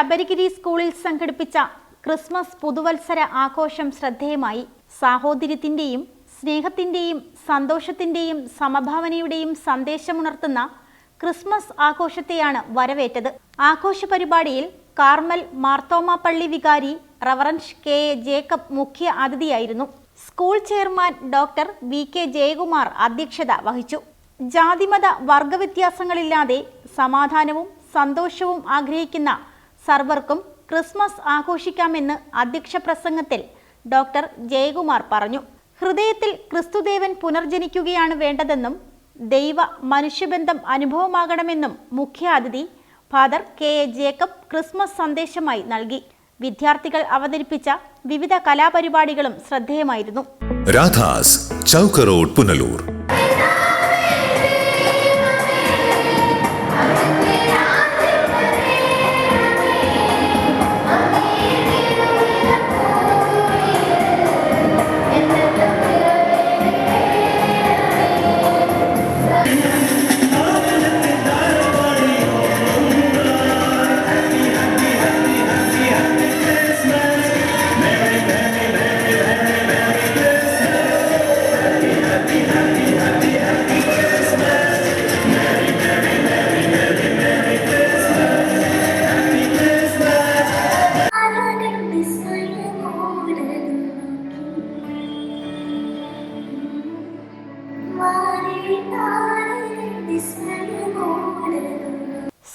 ശബരിഗിരി സ്കൂളിൽ സംഘടിപ്പിച്ച ക്രിസ്മസ് പുതുവത്സര ആഘോഷം ശ്രദ്ധേയമായി. സാഹോദര്യത്തിന്റെയും സ്നേഹത്തിന്റെയും സന്തോഷത്തിന്റെയും സമഭാവനയുടെയും സന്ദേശമുണർത്തുന്ന ക്രിസ്മസ് ആഘോഷത്തെയാണ് വരവേറ്റത്. ആഘോഷ പരിപാടിയിൽ കാർമൽ മാർത്തോമ പള്ളി വികാരി റവറൻഷ് കെ എ ജേക്കബ് മുഖ്യ അതിഥിയായിരുന്നു. School chairman doctor V K Jayakumar അധ്യക്ഷത വഹിച്ചു. ജാതിമത വർഗവ്യത്യാസങ്ങളില്ലാതെ സമാധാനവും സന്തോഷവും ആഗ്രഹിക്കുന്ന സർവർക്കും ക്രിസ്മസ് ആഘോഷിക്കാമെന്ന് അധ്യക്ഷ പ്രസംഗത്തിൽ ഡോക്ടർ ജയകുമാർ പറഞ്ഞു. ഹൃദയത്തിൽ ക്രിസ്തുദേവൻ പുനർജനിക്കുകയാണ് വേണ്ടതെന്നും ദൈവ മനുഷ്യബന്ധം അനുഭവമാകണമെന്നും മുഖ്യാതിഥി father K A Jacob Christmas സന്ദേശമായി നൽകി. വിദ്യാർത്ഥികൾ അവതരിപ്പിച്ച വിവിധ കലാപരിപാടികളും ശ്രദ്ധേയമായിരുന്നു. Radhas Chowk road Punalur.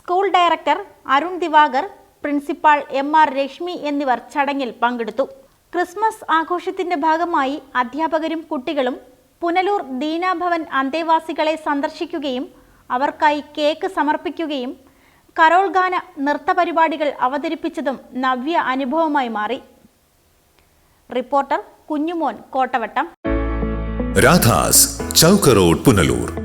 School director Arun Divakar principal M R Reshmi എന്നിവർ ചടങ്ങിൽ പങ്കെടുത്തു. ക്രിസ്മസ് ആഘോഷത്തിന്റെ ഭാഗമായി അധ്യാപകരും കുട്ടികളും പുനലൂർ ദീനാഭവൻ അന്തേവാസികളെ സന്ദർശിക്കുകയും അവർക്കായി കേക്ക് സമർപ്പിക്കുകയും കരോൾ ഗാന നൃത്ത പരിപാടികൾ അവതരിപ്പിച്ചതും നവ്യ അനുഭവമായി മാറി. റിപ്പോർട്ടർ കുഞ്ഞുമോൻ കോട്ടവട്ടം. രാധാസ് ചൗക്ക് റോഡ് പുനലൂർ.